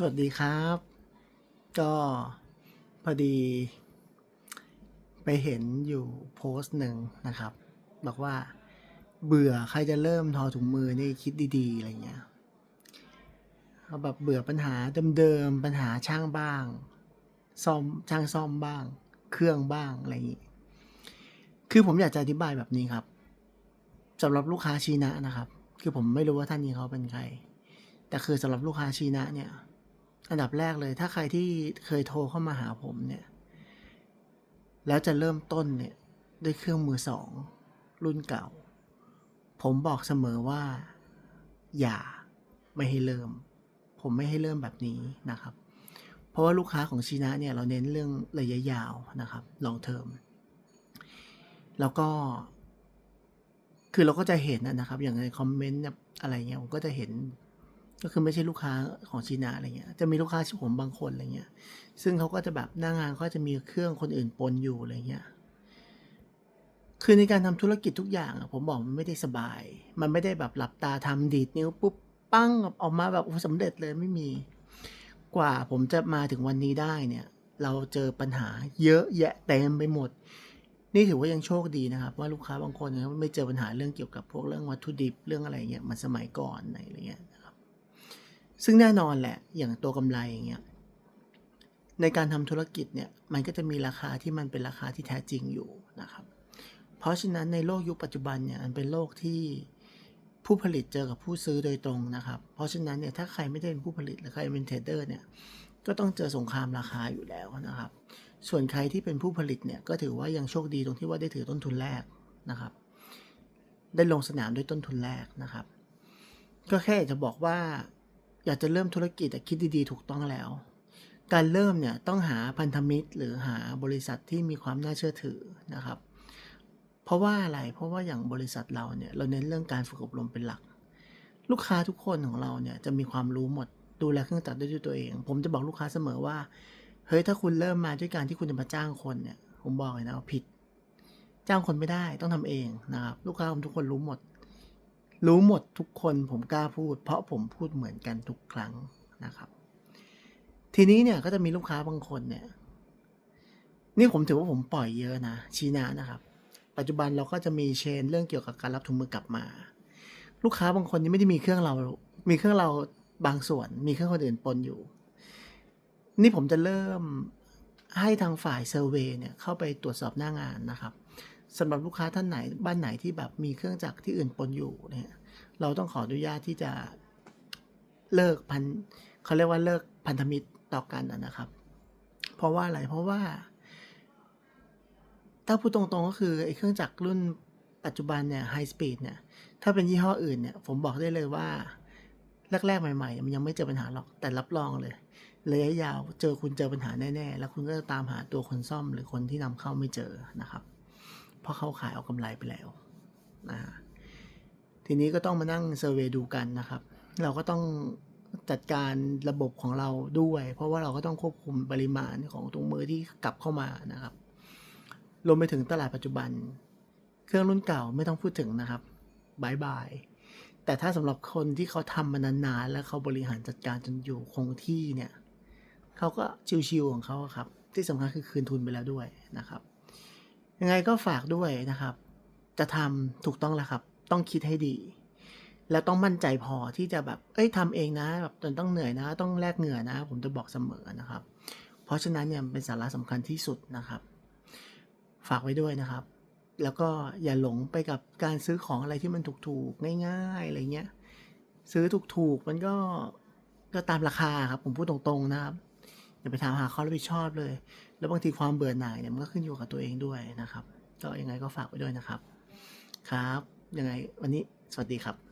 สวัสดีครับ ก็พอดี ไปเห็นอยู่โพสต์หนึ่งนะครับ บอกว่าเบื่อใครจะเริ่มทอถุงมือนี่คิดดี ๆ อะไรเงี้ยเขาแบบเบื่อปัญหาเดิมๆปัญหาช่างบ้าง ซ่อมช่างซ่อมบ้าง เครื่องบ้างอะไรอย่างงี้ คือผมอยากจะอธิบายแบบนี้ครับสำหรับลูกค้าชีนะนะครับ คือผมไม่รู้ว่าท่านนี้เขาเป็นใคร แต่คือสำหรับลูกค้าชีนะเนี่ย อันดับแรกเลย ถ้าใครที่เคยโทรเข้ามาหาผมเนี่ย แล้วจะเริ่มต้นเนี่ย ด้วยเครื่องมือสอง รุ่นเก่า ผมบอกเสมอว่า อย่าไม่ให้เริ่ม ผมไม่ให้เริ่มแบบนี้นะครับ เพราะว่าลูกค้าของชีนะเนี่ย เราเน้นเรื่องระยะยาวนะครับ long term แล้วก็ คือเราก็จะเห็นนะครับ อย่างในคอมเมนต์อะไรเงี้ยผมก็จะเห็น ก็คือไม่ใช่ลูกค้าของชีนาอะไรเงี้ย จะมีลูกค้าชื่อผมบางคนอะไรเงี้ย ซึ่งเขาก็จะแบบหน้างานก็จะมีเครื่องคนอื่นปนอยู่อะไรเงี้ย คือในการทำธุรกิจทุกอย่างอะผมบอกมันไม่ได้สบาย มันไม่ได้แบบหลับตาทำดีดนิ้วปุ๊บปั้งออกมาแบบโอ้สำเร็จเลยไม่มี กว่าผมจะมาถึงวันนี้ได้เนี่ย เราเจอปัญหาเยอะแยะเต็มไปหมด นี่ถือว่ายังโชคดีนะครับ ว่าลูกค้าบางคนเนี่ยไม่เจอปัญหาเรื่องเกี่ยวกับพวกเรื่องวัตถุดิบเรื่องอะไรเงี้ยมันสมัยก่อนอะไรเงี้ย ซึ่งแน่นอนแหละอย่างตัวกำไรอย่างเงี้ยในการทำธุรกิจเนี่ยมันก็จะมีราคาที่มันเป็นราคาที่แท้จริงอยู่นะครับ เพราะฉะนั้นในโลกยุคปัจจุบันเนี่ยมันเป็นโลกที่ผู้ผลิตเจอกับผู้ซื้อโดยตรงนะครับ เพราะฉะนั้นเนี่ยถ้าใครไม่ได้เป็นผู้ผลิตหรือใครเป็นเทรดเดอร์เนี่ยก็ต้องเจอสงครามราคาอยู่แล้วนะครับ ส่วนใครที่เป็นผู้ผลิตเนี่ยก็ถือว่ายังโชคดีตรงที่ว่าได้ถือต้นทุนแรกนะครับ ได้ลงสนามด้วยต้นทุนแรกนะครับ ก็แค่อยากจะบอกว่า อยากจะเริ่มธุรกิจแต่คิดดีๆ ถูกต้องแล้ว การเริ่มเนี่ยต้องหาพันธมิตร หรือหาบริษัทที่มีความน่าเชื่อถือนะครับ เพราะว่าอะไรเพราะว่าอย่างบริษัทเราเนี่ยเราเน้นเรื่องการฝึกอบรมเป็นหลัก ลูกค้าทุกคนของเราเนี่ยจะมีความรู้หมดดูแลเครื่องจักรด้วยตัวเอง ผมจะบอกลูกค้าเสมอว่าเฮ้ยถ้าคุณเริ่มมาด้วยการที่คุณจะมาจ้างคนเนี่ยผมบอกเลยนะว่าผิด จ้างคนไม่ได้ต้องทำเองนะครับ ลูกค้าผมทุกคนรู้หมด รู้หมดทุกคนผมกล้าพูด เพราะผมพูดเหมือนกันทุกครั้งนะครับ ทีนี้เนี่ยก็จะมีลูกค้าบางคนเนี่ย นี่ผมถือว่าผมปล่อยเยอะนะชีนานะครับ ปัจจุบันเราก็จะมีเชนเรื่องเกี่ยวกับการรับถุงมือกลับมา ลูกค้าบางคนยังไม่ได้มีเครื่องเรา มีเครื่องเราบางส่วน มีเครื่องคนอื่นปนอยู่ นี่ผมจะเริ่มให้ทางฝ่ายเซอร์เวยเนี่ยเข้าไปตรวจสอบหน้างานนะครับ สำหรับลูกค้าท่านไหนบ้านไหนที่แบบมีเครื่องจักรที่อื่นปนอยู่เนี่ยเราต้องขออนุญาตที่จะเลิกพันเขาเรียกว่าเลิกพันธมิตรต่อกันนะครับ เพราะว่าอะไรเพราะว่า ถ้าพูดตรงๆก็คือไอ้เครื่องจักรรุ่นปัจจุบันเนี่ยไฮสปีดเนี่ยถ้าเป็นยี่ห้ออื่นเนี่ยผมบอกได้เลยว่า แรกๆ ใหม่ ๆ มันยังไม่เจอปัญหาหรอกแต่รับรองเลยระยะยาวเจอคุณเจอปัญหาแน่ๆ แล้วคุณก็จะตามหาตัวคนซ่อมหรือคนที่นำเข้าไม่เจอนะครับ ราะเขาขายเอากำไรไปแล้วนะทีนี้ก็ต้องมานั่งเซอร์เวยดูกันนะครับ เราก็ต้องจัดการระบบของเราด้วย เพราะว่าเราก็ต้องควบคุมปริมาณของถุงมือที่กลับเข้ามานะครับรวมไปถึงตลาดปัจจุบัน เครื่องรุ่นเก่าไม่ต้องพูดถึงนะครับบายบายแต่ถ้าสำหรับคนที่เขาทำมานานๆแล้วเขาบริหารจัดการจนอยู่คงที่เนี่ยเขาก็ชิวๆของเขาครับ ที่สำคัญคือคืนทุนไปแล้วด้วยนะครับ ยังไงก็ฝากด้วยนะครับ จะทำถูกต้องแล้วครับ ต้องคิดให้ดี แล้วต้องมั่นใจพอที่จะแบบ เอ้ยทำเองนะแบบจนต้องเหนื่อยนะ ต้องแลกเหงื่อนะ ผมจะบอกเสมอนะครับ เพราะฉะนั้นเนี่ยเป็นสาระสำคัญที่สุดนะครับ ฝากไว้ด้วยนะครับ แล้วก็อย่าหลงไปกับการซื้อของอะไรที่มันถูกๆง่ายๆอะไรเงี้ย ซื้อถูกๆมันก็ก็ตามราคาครับ ผมพูดตรงๆนะครับอย่าไปถามหาข้อรับผิดชอบเลย แล้วบางทีความเบื่อหน่ายเนี่ยมันก็ขึ้นอยู่กับตัวเองด้วยนะครับ ก็ยังไงก็ฝากไว้ด้วยนะครับ ครับ ยังไงวันนี้สวัสดีครับ